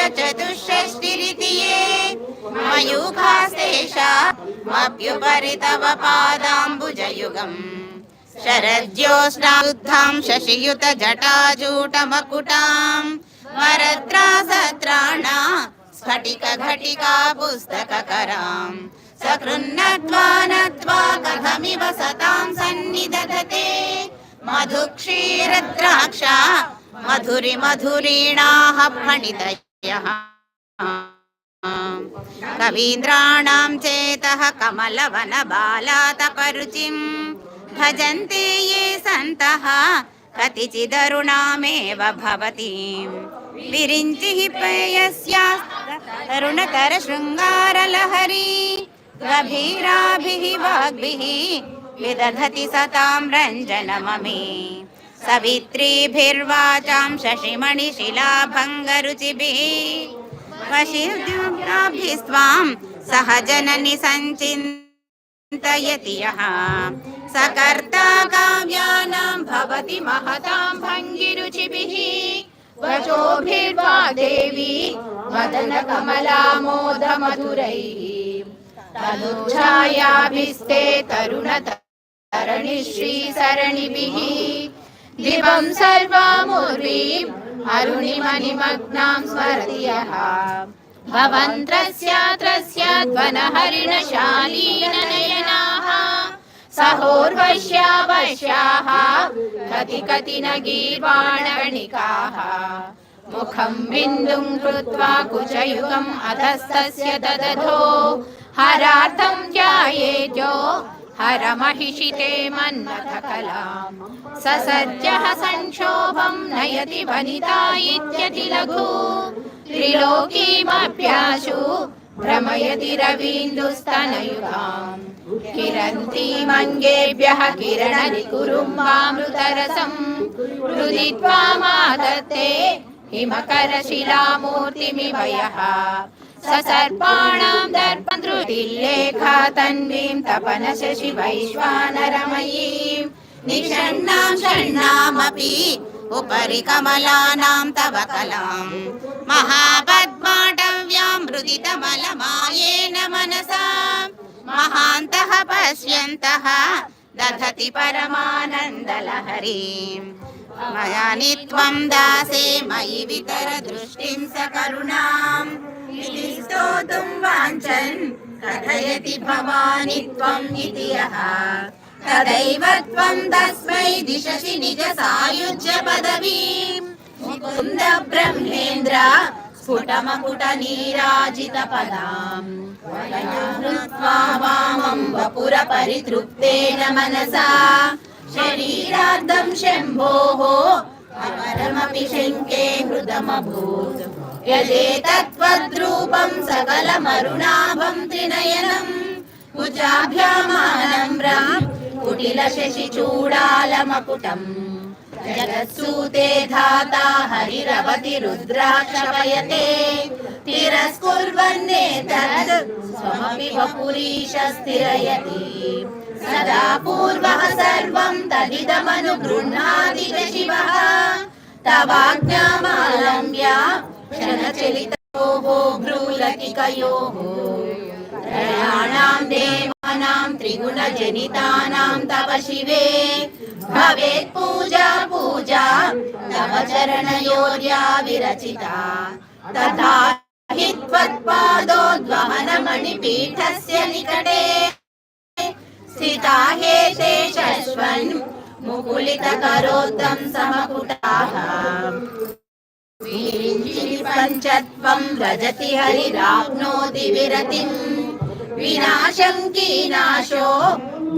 चतुष्षष्टिरिति ये मयूखास्तेषामप्युपरि तव पादाम्बुजयुगम् शरज्योत्स्नाबुद्धां शशियुतजटाजूटमकुटां वरत्रासत्राणा स्फटिकघटिका पुस्तककराम् सकृन्नत्वा नत्वा कथमिव सतां सन्निदधते मधुक्षीरद्राक्षा मधुरि मधुरीणाः फणितयः कवीन्द्राणां चेतः कमलवनबालातपरुचिम् भजन्ते ये सन्तः कतिचिदरुणामेव भवतीम् विरिञ्चिः पेयस्या तरुणतरशृङ्गारलहरी गभीराभिः वाग्भिः विदधति सतां रञ्जनममे। सवित्रीभिर्वाचां शशिमणिशिलाभङ्गरुचिभिः वशिर्द्युम्नाभिस्त्वां सह जननि सञ्चिन्तयति यः सकर्ता काव्यानां भवति महतां भङ्गिरुचिभिः वचोभिर्वा देवी मदनकमलामोदमधुरैः तनुच्छायाभिस्ते तरुणतरणि श्रीसरणिभिः दिवं सर्वामुर्वीम् अरुणिमणिमग्नां स्मरति यः भवन्त्रस्यात्रस्याध्वनहरिणशालीननयनाः सहोर्वश्यावश्याः कति कति न गीर्वाणगणिकाः मुखं बिन्दुं कृत्वा कुचयुगम् अधस्तस्य ददधो, हरार्थं ध्यायेजो हरमहिषिते मन्मथकलाम् ससर्जः संक्षोभं नयति वनिता इत्यति लघु। त्रिलोकीमप्याशु भ्रमयति रवीन्दुस्तनयुगाम्। किरन्तीमङ्गेभ्यः किरणनिकुरुम्बामृतरसम् हृदि त्वामादत्ते हिमकरशिलामूर्तिमिव यः ससर्पाणां दर्पन्द्रुतिल्लेखा तन्वीं तपनशशि वैश्वानरमयीं निषण्णां षण्णामपि उपरि कमलानां तव कलाम् महापद्माटव्यां मृदितमलमायेन मनसा महान्तः पश्यन्तः दधति परमानन्दलहरीम् मया नित्वं दासे मयि वितर दृष्टिं सकरुणाम् इति स्तोतुं वाञ्छन्, कथयति भवानि त्वम् इति यः। तदैव त्वम् तस्मै दिशसि निजसायुज्यपदवीम्। मुकुन्द ब्रह्मेन्द्र स्फुटमकुटनीराजितपदाम्। वयमृत्वा वामम् वपुरपरितृप्तेन मनसा। शरीरार्धम् शम्भोः, अपरमपि शङ्के हृदमभूत्। यदेतत्त्वद्रूपं सकलमरुणाभं त्रिनयनम् कुजाभ्यामानम्रम् कुटिलशशिचूडालमकुटम् जगत्सूते धाता हरिरवति रुद्राक्षपयते तिरस्कुर्वन्नेतद् स्वमपि वपुरीश स्थिरयति सदा पूर्वः सर्वं तदिदमनुगृह्णाति च शिवः तवाज्ञामालम्ब्य क्षणचलितयोः भ्रूलतिकयोः त्रयाणां देवानां त्रिगुणजनितानां तव शिवे भवेत् पूजा पूजा तव चरणयोर्या विरचिता तथा हि त्वत्पादोद्वहनमणिपीठस्य निकटे स्थिता हे ते शश्वन् मुकुलितकरोत्तं समकुटाः पञ्चत्वं व्रजति हरिराप्नोति विरतिम् विनाशं कीनाशो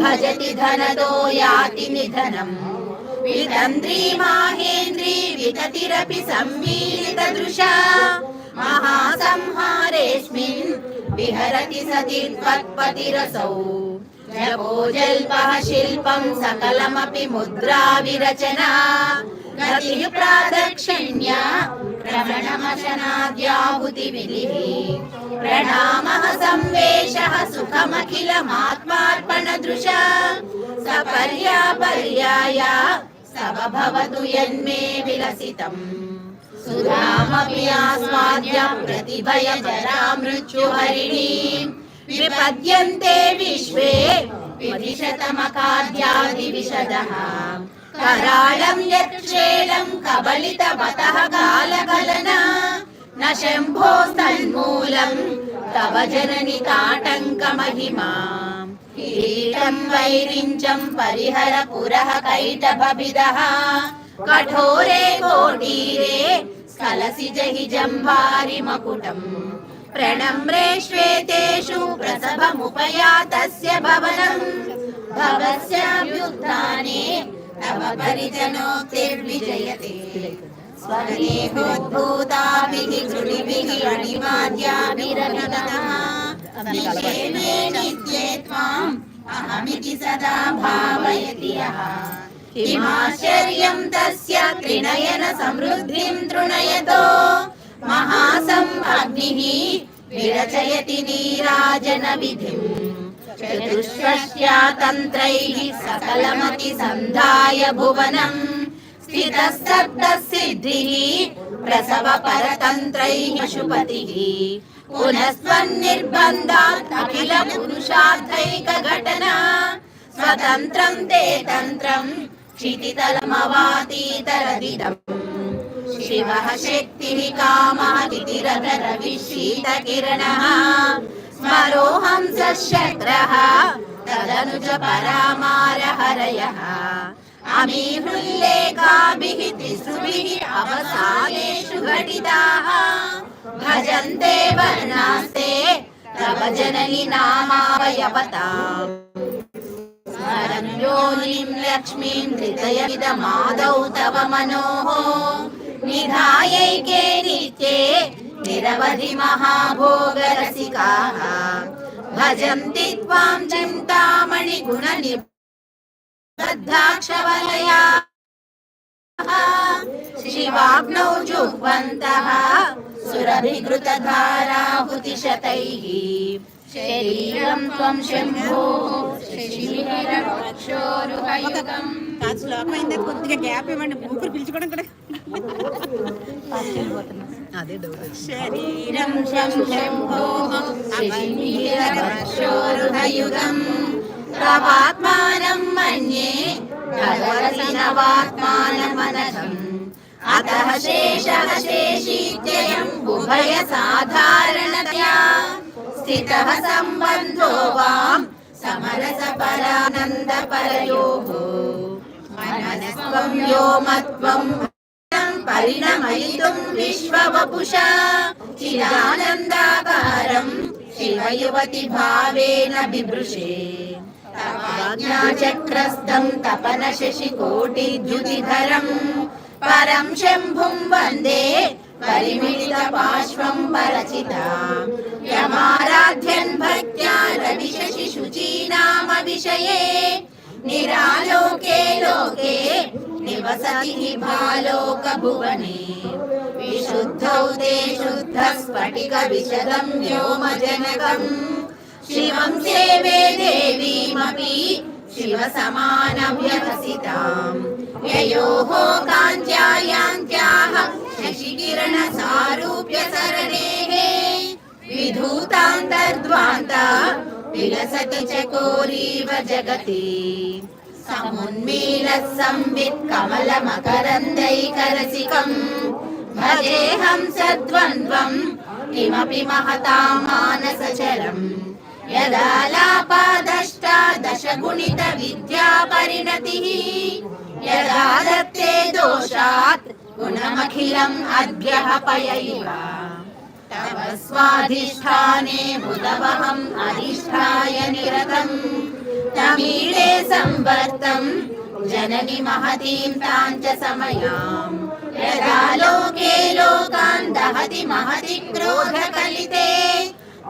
भजति धनदो याति निधनम् वितन्द्री माहेन्द्री विततिरपि सम्मीलितदृशा महासंहारेऽस्मिन् विहरति सति त्वत्पतिरसौ जपो जल्पः शिल्पं सकलमपि मुद्रा विरचना गतिः प्रादक्षिण्या रमणमशनाद्याहुतिविधिः प्रणामः संवेशः, सुखमखिलमात्मार्पणदृशा। सपर्या पर्याया स्तव भवतु यन्मे विलसितम्। सुधामपि आस्वाद्य प्रतिभय मृत्युहरिणीम् विपद्यन्ते विश्वे विदिशतमकाद्यादिविशदः कराळं यच्छेलं कबलितवतः कालकलना न शम्भोस्तन्मूलम् तव जननि ताटङ्कमहिमा किरीटं वैरिञ्चं परिहर पुरः कैटभभिदः कठोरे कोटीरे स्खलसि जहि जम्भारि मकुटम् प्रणम्रे श्वेतेषु प्रसभमुपयातस्य भवनम् भवस्याभ्युत्थाने तव परिजनोक्तिर्विजयते स्वदेहोद्भूताभिः कृणिभिः अणिमाद्याभिरभितः निषेमे नित्ये त्वाम् अहमिति सदा भावयति यः किमाश्चर्यं तस्य त्रिनयन समृद्धिं तृणयतो। महासम्भग्निः विरचयति नीराजनविधिम्। चतुष्षष्ट्या तन्त्रैः सकलमति सन्धाय भुवनम् स्थितस्तब्धः सिद्धिः प्रसव परतन्त्रैः पशुपतिः पुनस्त्वन्निर्बन्धात् अखिल पुरुषार्थैकघटना स्वतन्त्रं ते तन्त्रम् क्षितितलमवातीतरदिदम् शिवः शक्तिः कामः तिथिरधरविः शीतकिरणः स्मरोऽहं स शक्रः तदनुज परामारहरयः अमीहृल्लेखाभिः तिसृभिः अवसानेषु घटिताः। भजन्ते वर्णास्ते, तव जननि नामावयवताम्। स्मरन् योनिं लक्ष्मीं धृतयमिदमादौ तव मनोः। निधायैके नित्ये निरवधि महाभोगरसिकाः। भजन्ति त्वां वलया शिवाग्नौ जुह्वन्तः सुरभिघृतधाराहुतिशतैः ശരീരം ത്വം ശംഭോ. ശരീരം ക്ഷോരുഹയുഗം ശരീരം തവാത്മാനം മന്യേ കലോരസി നവാത്മാനമനഹം അതശേഷേഷീത്യയം ഉഭയ സാധാരണതയാ स्थितः सम्बन्धो वाम् समरसपरानन्दपरयोः मनस्त्वं व्योमत्वं परिणमयितुं विश्ववपुषा चिदानन्दाकारं शिवयुवति भावेन बिभृशे तवाज्ञाचक्रस्थं तपन शशिकोटिद्युतिधरम् परं शम्भुं वन्दे परिमिलितपार्श्वं परचिता यमाराध्यन् भक्त्या रविशशिशुचीनामविषये निरालोके लोके निवसति हि भालोकभुवने विशुद्धौ ते शुद्धः स्फटिकविशदं व्योमजनकम् शिवं सेवे देवीमपि शिवसमानव्यवसिताम् ययोः काञ्च्यायान्त्याः शशिकिरणसारूप्य सरणेः विधूतान्तर्ध्वान्ता विलसति चकोरीव जगति। समुन्मीलः संवित् कमलमकरन्दैकरसिकम्, भजेऽहं सद्वन्द्वम्, किमपि महतां मानसचरम्। यदा लापादष्टादशगुणित विद्या परिणतिः, यदा दत्ते दोषात् गुणमखिलम् अद्भ्यः पयैव स्वाधिष्ठाने बुधवहम् अधिष्ठाय निरतम् तमीळे संवर्तम् जननि महतीं ताञ्च समयाम्। यदा लोके लोकान् दहति महति क्रोधकलिते,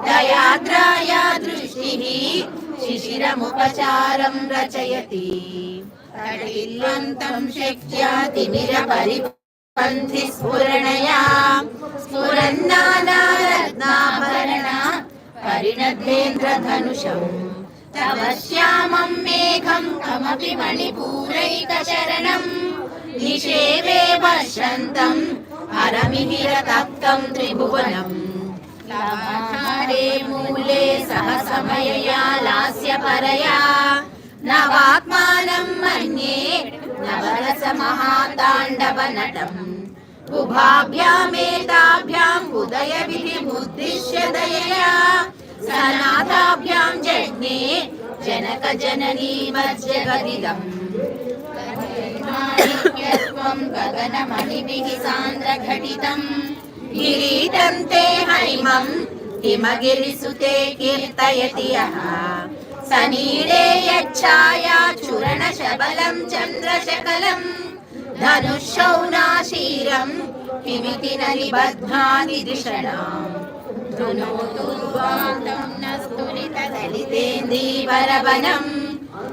दयाद्राया दृष्टिः शिशिरमुपचारं रचयति। तडिल्वन्तं शक्त्या तिमिरपरिपन्थि स्फुरणया स्फुरन्नानारत्नाभरण परिणद्धेन्द्रधनुषम् तव श्यामं मेघं कमपि मणिपूरैकचरणम् निषेवे वर्षन्तम् हरमिहिरतप्तं त्रिभुवनम् लवहारे मूले सह समयया लास्यपरया नवात्मानं मन्ये महाताण्डवनटम् उभाभ्यामेताभ्याम् उदयविधिमुद्दिश्य दयया सनाथाभ्याम् जज्ञे जनकजननीमज्जगदिदम्। त्वम् गगनमणिभिः सान्द्रघटितम्। किरीटम् ते हैमम् हिमगिरिसुते कीर्तयति यः। सनीडे यच्छाया चूरणशबलं चन्द्रशकलम् धनुःशौनाशीरं किमिति न निबध्नाति दिषणाम् धुनोतु ध्वान्तं न स्तुलितदलितेन्दीवरवनम्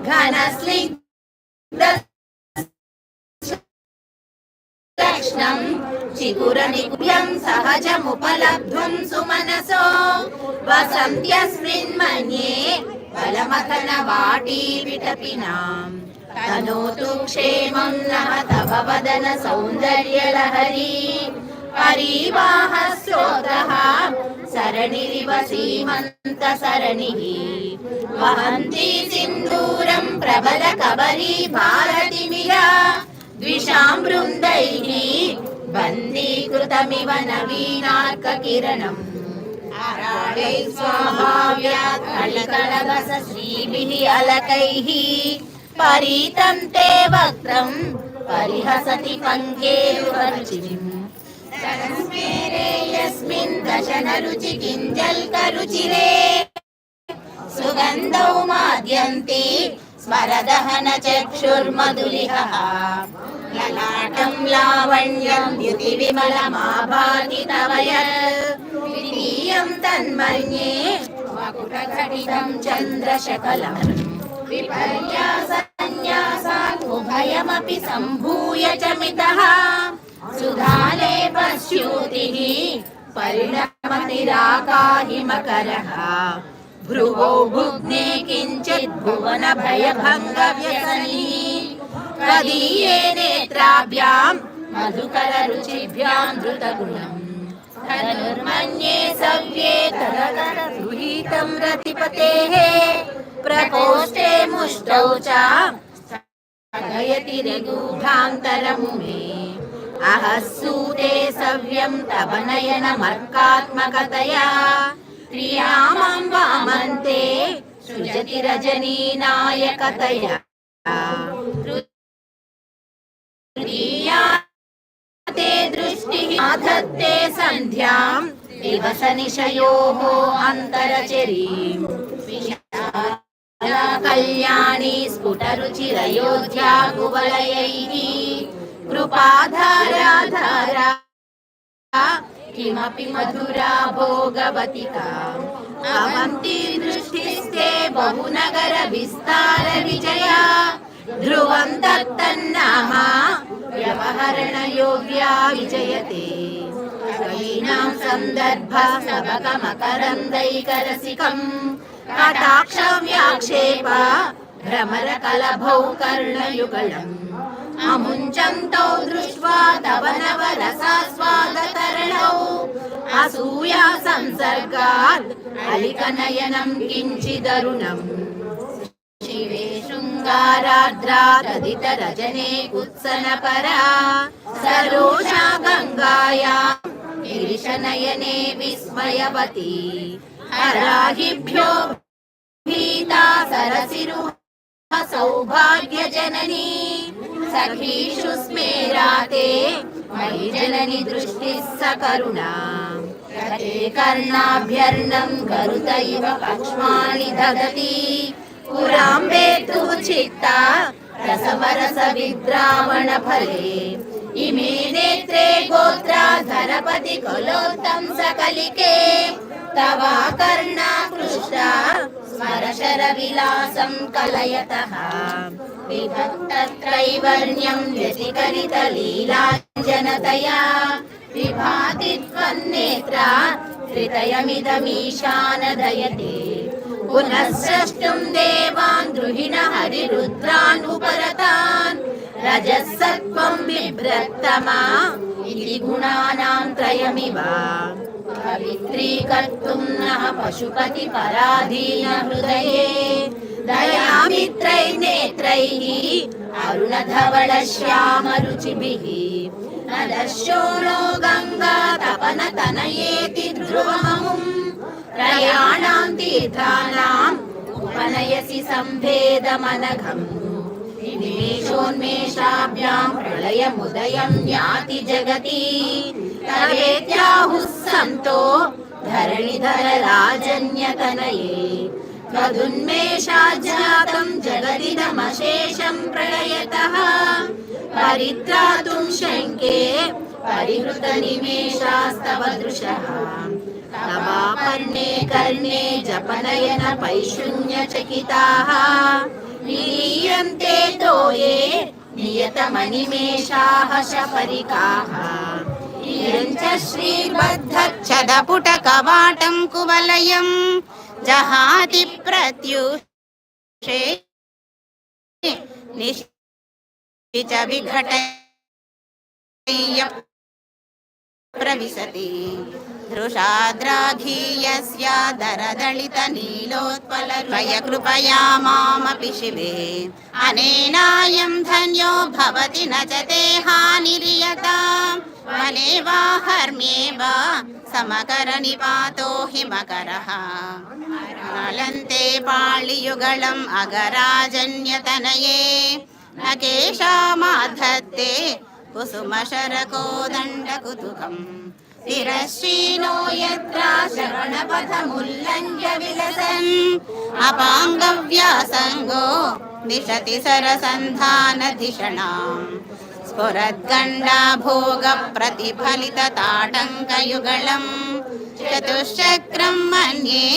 घनस्निग्ध लक्ष्णम् चिकुरनिकुभ्यं सहजमुपलब्ध्वं सुमनसो బలమతన వాటీ విటపినాం. తనోతు క్షేమం నహత భవదన సౌందర్యలహరీ. హరీవాహ స్తోత్రః సరణిరివ సీమంత సరణిః. వహంతి సింధూరం ప్రబల కబరీ భారతిమిర ద్విషాం బృంदैః బందీకృతమివ నవీనార్క కిరణం. स्वाभाव्यात् कलिकलवस श्रीभिः अलकैः परीतं ते वक्त्रं परिहसति पङ्केरुरुचिम् तस्मेरे यस्मिन् दशनरुचि किञ्जल्करुचिरे सुगन्धौ माद्यन्ते स्मरदहन चक्षुर्मधुलिहः ललाटं लावण्यं द्युतिविमलमाभाति तव वीर्यं तन्मन्ये। वकुटघटितं चन्द्रशकलं। विपर्यासन्यासाद्भुभयमपि सम्भूय च मितः। सुधाले पश्यूतिः परिणमतिराकाहिमकरः भ्रुवो भुग्ने किञ्चित् भुवनभयभङ्गव्यसनिः। तदीये नेत्राभ्यां, मधुकररुचिभ्यां धृतगुणम् धनुर्मन्ये सव्ये तदकर गृहीतं रतिपतेः प्रकोष्ठे मुष्टौ च स्थगयति अहः सूते सव्यं तव नयनमर्कात्मकतया। प्रियामं वामन्ते सृजति रजनीनायकतया। तृतीया ते दृष्टिः आधत्ते सन्ध्यां दिवसनिशयोः अन्तरचरीम् विशाला कल्याणी स्फुटरुचिरयोध्या कुवलयैः कृपाधाराधारा किमपि मधुरा भोगवतिका अवन्ति दृष्टिस्ते बहुनगर विस्तार विजया ध्रुवं तत्तन्नाम व्यवहरणयोग्या विजयते कवीनां सन्दर्भ सबकमकरन्दैकरसिकम् कटाक्षव्याक्षेप भ्रमरकलभौ कर्णयुगलम् अमुञ्चन्तौ दृष्ट्वा तव नवरसास्वादतरणौ असूया संसर्गात् अलिकनयनं किञ्चिदरुणम् शिवे शृङ्गाराद्रा तदितरजने कुत्सनपरा सरोषा गङ्गाया गिरिशनयने विस्मयवती हराहिभ्यो भीता सरसिरुह सौभाग्यजननी सखीषु स्मेराते मयि जननि दृष्टिः सकरुणा गते कर्णाभ्यर्णं गरुत इव पक्ष्माणि ददति पुराम्बे तु चित्ता रसवरसविद्रावणफले इमे नेत्रे गोत्रा धरपति कुलोत्तं सकलिके तवा कर्णाकृष्टा स्मरशरविलासं कलयतः विभक्तत्रैवर्ण्यं व्यतिकरितलीलाञ्जनतया विभाति त्वन्नेत्रा त्रितयमिदमीशानदयते पुनः स्रष्टुं देवान् द्रुहिण हरिरुद्रान् उपरतान् रजः सत्त्वं बिभ्रत्तमा इति इति गुणानां त्रयमिव पवित्रीकर्तुं नः पशुपतिपराधीनहृदये दयामित्रैर्नेत्रैः अरुणधवलश्यामरुचिभिः न दस्यो नो गङ्गा तपनतनयेति ध्रुवममुम् त्रयाणां तीर्थानाम् उपनयसि सम्भेदमनघम् निमेषोन्मेषाभ्यां प्रलयमुदयं याति जगति। तवेत्याहुः सन्तो धरणिधरराजन्यतनये। त्वदुन्मेषाज्जातं जगदिदमशेषं प्रलयतः। परित्रातुं शङ्के, परिहृतनिमेषास्तव दृशः। तवापर्णे कर्णे जपनयन पैशून्यचकिताः निरीयन्ते तोये नियतमनिमेषाः शपरिकाः। इयञ्च श्रीबद्धच्छदपुटकवाटं कुवलयं जहाति प्रत्युषे निश्चित विघटय्य प्रविशति दृशाद्राघीयस्यादरदलितनीलोत्पलभय कृपया मामपि शिवे अनेनायं धन्यो भवति न च ते हानिर्यता वने वा हर्म्ये वा समकरनिपातो हिमकरः नलन्ते पाळियुगलम् अगराजन्यतनये न केशामाधत्ते कुसुमशरकोदण्डकुतुकम् शिरश्रीनो यत्र श्रवणपथमुल्लङ्घ्य विलसन् अपाङ्गव्यासङ्गो दिशति सरसन्धानधिषणाम् स्फुरद्गण्डा भोगप्रतिफलितताटङ्कयुगलम् चतुश्चक्रं मन्ये